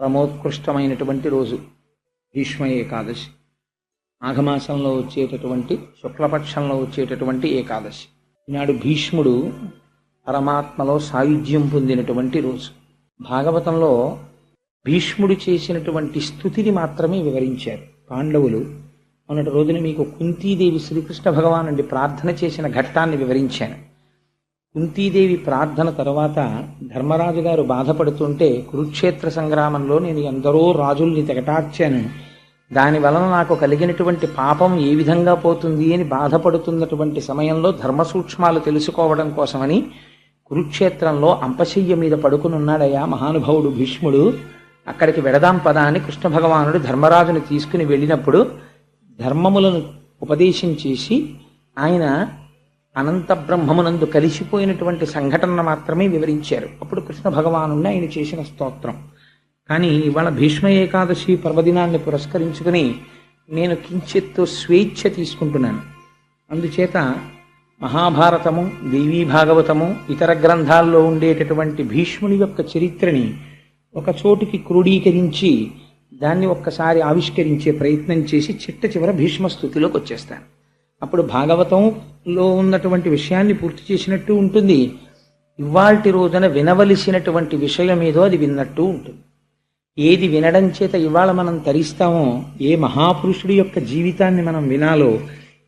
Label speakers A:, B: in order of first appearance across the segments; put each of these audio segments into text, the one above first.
A: పరమోత్కృష్టమైనటువంటి రోజు భీష్మ ఏకాదశి. మాఘమాసంలో వచ్చేటటువంటి శుక్లపక్షంలో వచ్చేటటువంటి ఏకాదశి. ఈనాడు భీష్ముడు పరమాత్మలో సాయుధ్యం పొందినటువంటి రోజు. భాగవతంలో భీష్ముడు చేసినటువంటి స్థుతిని మాత్రమే వివరించారు పాండవులు. మొన్నటి రోజున మీకు కుంతీదేవి శ్రీకృష్ణ భగవాన్ ప్రార్థన చేసిన ఘట్టాన్ని వివరించాను. కుంతీదేవి ప్రార్థన తర్వాత ధర్మరాజు గారు బాధపడుతుంటే కురుక్షేత్ర సంగ్రామంలో నేను ఎందరో రాజుల్ని తెగటార్చాను. దాని వలన నాకు కలిగినటువంటి పాపం ఏ విధంగా పోతుంది అని బాధపడుతున్నటువంటి సమయంలో ధర్మ సూక్ష్మాలు తెలుసుకోవడం కోసమని కురుక్షేత్రంలో అంపశయ్య మీద పడుకునున్నాడయ్యా మహానుభావుడు భీష్ముడు. అక్కడికి వెడదాం పద అని కృష్ణ భగవానుడు ధర్మరాజుని తీసుకుని వెళ్ళినప్పుడు ధర్మములను ఉపదేశం చేసి ఆయన అనంత బ్రహ్మమునందు కలిసిపోయినటువంటి సంఘటన మాత్రమే వివరించారు. అప్పుడు కృష్ణ భగవాను ఆయన చేసిన స్తోత్రం. కానీ ఇవాళ భీష్మ ఏకాదశి పర్వదినాన్ని పురస్కరించుకుని నేను కించిత్తు స్వేచ్ఛ తీసుకుంటున్నాను. అందుచేత మహాభారతము దేవీ భాగవతము ఇతర గ్రంథాల్లో ఉండేటటువంటి భీష్ముని యొక్క చరిత్రని ఒక చోటికి క్రోడీకరించి దాన్ని ఒక్కసారి ఆవిష్కరించే ప్రయత్నం చేసి చిట్ట చివర భీష్మ స్థుతిలోకి వచ్చేస్తాను. అప్పుడు లో ఉన్నటువంటి విషయాన్ని పూర్తి చేసినట్టు ఉంటుంది. ఇవాల్టి రోజున వినవలసినటువంటి విషయం ఏదో అది విన్నట్టు ఉంటుంది. ఏది వినడం చేత ఇవాళ మనం తరిస్తామో ఏ మహాపురుషుడి యొక్క జీవితాన్ని మనం వినాలో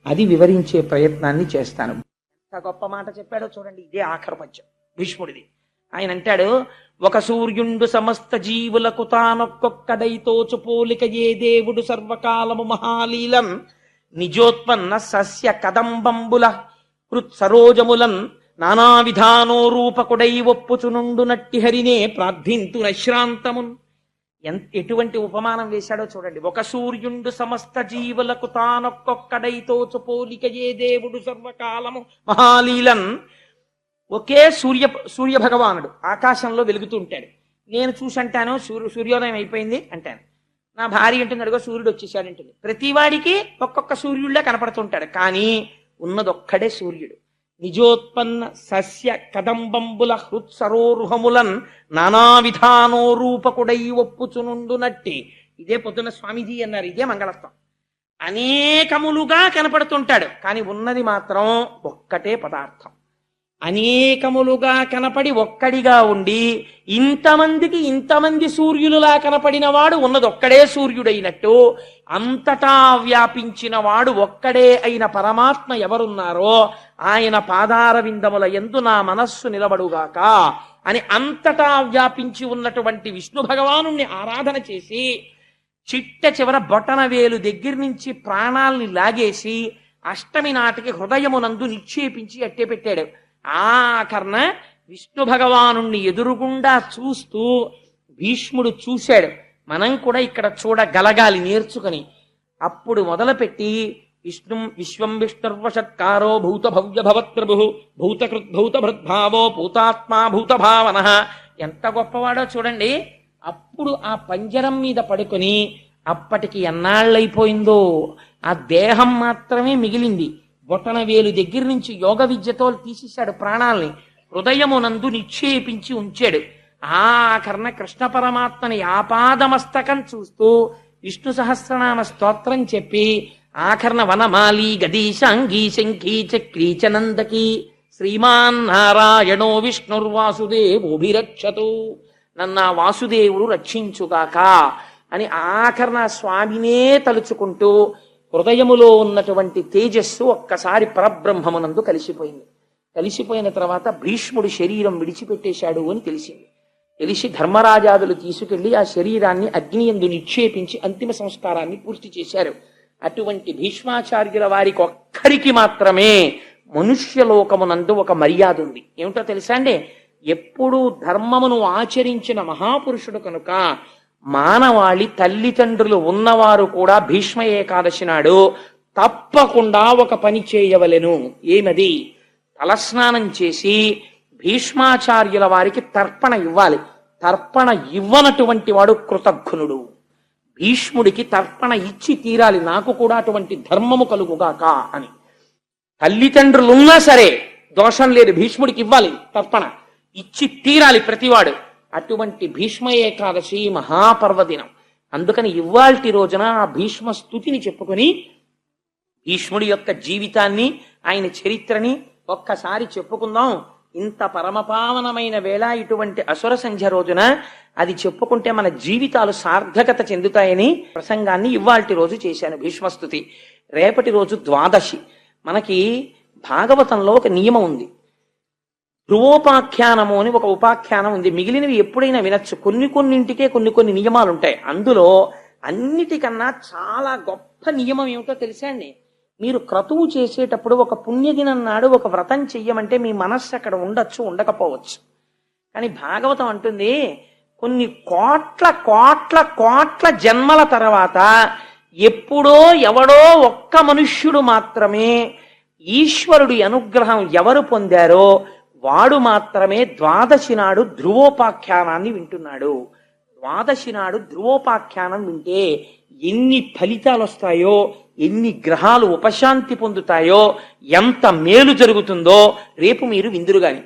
A: అది వివరించే ప్రయత్నాన్ని చేస్తాను. ఎంత గొప్ప మాట చెప్పాడో చూడండి ఇదే ఆఖరి పద్యం. భీష్ముడిది. ఆయన అంటాడు ఒక సూర్యుండు సమస్త జీవులకు తానొక్కొక్కడైతోచు పోలిక ఏ దేవుడు సర్వకాలము మహాలీలం. నిజోత్పన్న సస్య కదంబంబుల కృత్ సరోజములన్ నానా విధానో రూపకుడై ఒప్పుచునుండు నట్టి హరినే ప్రార్థింతు నశ్రాంతమున్. ఎంత ఎటువంటి ఉపమానం వేశాడో చూడండి. ఒక సూర్యుండు సమస్త జీవులకు తానొక్కొక్కడైతోచు పోలిక ఏ దేవుడు సర్వకాలము. మహాలీలన్ ఒకే సూర్య సూర్య భగవానుడు ఆకాశంలో వెలుగుతూ ఉంటాడు. నేను చూసంటాను సూర్య సూర్యోదయం అయిపోయింది అంటాను. నా భార్య ఉంటుంది అడుగో సూర్యుడు వచ్చేసాడు అంటుంది ప్రతివాడికి ఒక్కొక్క సూర్యుడిలా కనపడుతుంటాడు. కానీ ఉన్నదొక్కడే సూర్యుడు. నిజోత్పన్న సస్య కదంబంబుల హృత్సరోరుహములన్ నానా విధానో రూపకుడై ఒప్పుచునుండు నట్టి. ఇదే పొద్దున స్వామీజీ అన్నారు ఇదే మంగళత్వం అనేకములుగా కనపడుతుంటాడు కానీ ఉన్నది మాత్రం ఒక్కటే పదార్థం. అనేకములుగా కనపడి ఒక్కడిగా ఉండి ఇంతమందికి ఇంతమంది సూర్యులులా కనపడినవాడు ఉన్నదొక్కడే ఉన్నది ఒక్కడే సూర్యుడైనట్టు అంతటా వ్యాపించిన వాడు ఒక్కడే అయిన పరమాత్మ ఎవరున్నారో ఆయన పాదార విందముల ఎందు నా మనస్సు నిలబడుగాక అని అంతటా వ్యాపించి ఉన్నటువంటి విష్ణు భగవాను ఆరాధన చేసి చిట్ట చివర బొటన వేలు దగ్గర నుంచి ప్రాణాల్ని లాగేసి అష్టమి నాటికి హృదయమునందు నిక్షేపించి అట్టే పెట్టాడు ఆఖరణ విష్ణు భగవాను ఎదురుగుండా చూస్తూ భీష్ముడు చూశాడు. మనం కూడా ఇక్కడ చూడగలగాలి నేర్చుకుని. అప్పుడు మొదలుపెట్టి విష్ణు విశ్వం విష్ణుర్వషత్కారో భూత భవ్య భవత్ప్రభు భూతకృత్ భూత భృద్భావో భూతాత్మా భూత భావన ఎంత గొప్పవాడో చూడండి. అప్పుడు ఆ పంజరం మీద పడుకొని అప్పటికి ఎన్నాళ్ళైపోయిందో. ఆ దేహం మాత్రమే మిగిలింది. బొటన వేలు దగ్గర నుంచి యోగ విద్యతో తీసేశాడు ప్రాణాల్ని. హృదయమునందు నిక్షేపించి ఉంచాడు. ఆఖరణ కృష్ణ పరమాత్మని ఆపాదమస్తకం చూస్తూ విష్ణు సహస్రనామ స్తోత్రం చెప్పి ఆఖరణ వనమాలి గదీశాంగీ శంఖీ చక్రీ చనందకి. శ్రీమాన్ నారాయణో విష్ణుర్వాసుదేవోభిరక్షతు. నన్న వాసుదేవుడు రక్షించుగాక అని ఆఖరణ స్వామినే తలుచుకుంటూ హృదయములో ఉన్నటువంటి తేజస్సు ఒక్కసారి పరబ్రహ్మమునందు కలిసిపోయింది. కలిసిపోయిన తర్వాత భీష్ముడు శరీరం విడిచిపెట్టేశాడు అని తెలిసింది. తెలిసి ధర్మరాజాదులు తీసుకెళ్ళి ఆ శరీరాన్ని అగ్నియందు నిక్షేపించి అంతిమ సంస్కారాన్ని పూర్తి చేశారు. అటువంటి భీష్మాచార్యుల వారికి ఒక్కరికి మాత్రమే మనుష్యలోకమునందు ఒక మర్యాద ఉంది. ఏమిటో తెలుసా అండి? ఎప్పుడూ ధర్మమును ఆచరించిన మహాపురుషుడు కనుక మానవాళి తల్లిదండ్రులు ఉన్నవారు కూడా భీష్మ ఏకాదశి నాడు తప్పకుండా ఒక పని చేయవలెను. ఏమది? తలస్నానం చేసి భీష్మాచార్యుల వారికి తర్పణ ఇవ్వాలి. తర్పణ ఇవ్వనటువంటి వాడు కృతజ్ఞుడు. భీష్ముడికి తర్పణ ఇచ్చి తీరాలి. నాకు కూడా అటువంటి ధర్మము కలుగుగాక అని. తల్లిదండ్రులున్నా సరే దోషం లేదు. భీష్ముడికి ఇవ్వాలి తర్పణ. ఇచ్చి తీరాలి ప్రతివాడు. అటువంటి భీష్మ ఏకాదశి మహాపర్వదినం. అందుకని ఇవాల్టి రోజున ఆ భీష్మ స్థుతిని చెప్పుకొని భీష్ముడి యొక్క జీవితాన్ని ఆయన చరిత్రని ఒక్కసారి చెప్పుకుందాం. ఇంత పరమపావనమైన వేళ ఇటువంటి అసుర సంధ్య రోజున అది చెప్పుకుంటే మన జీవితాలు సార్థకత చెందుతాయని ప్రసంగాన్ని ఇవాల్టి రోజు చేశాను భీష్మస్థుతి రేపటి రోజు ద్వాదశి. మనకి భాగవతంలో ఒక నియమం ఉంది. ధ్రువోపాఖ్యానము అని ఒక ఉపాఖ్యానం ఉంది. మిగిలినవి ఎప్పుడైనా వినొచ్చు. కొన్ని కొన్నింటికే కొన్ని కొన్ని నియమాలు ఉంటాయి అందులో అన్నిటికన్నా చాలా గొప్ప నియమం ఏమిటో తెలుసా అండి? మీరు క్రతువు చేసేటప్పుడు ఒక పుణ్యదినం నాడు ఒక వ్రతం చెయ్యమంటే మీ మనస్సు అక్కడ ఉండొచ్చు ఉండకపోవచ్చు. కానీ భాగవతం అంటుంది కొన్ని కోట్ల కోట్ల కోట్ల జన్మల తర్వాత ఎప్పుడో ఎవడో ఒక్క మనుష్యుడు మాత్రమే ఈశ్వరుడి అనుగ్రహం ఎవరు పొందారో వాడు మాత్రమే ద్వాదశి నాడు ధ్రువోపాఖ్యానాన్ని వింటున్నాడు. ద్వాదశి నాడు ధ్రువోపాఖ్యానం వింటే ఎన్ని ఫలితాలు వస్తాయో ఎన్ని గ్రహాలు ఉపశాంతి పొందుతాయో ఎంత మేలు జరుగుతుందో రేపు మీరు విందురుగాని.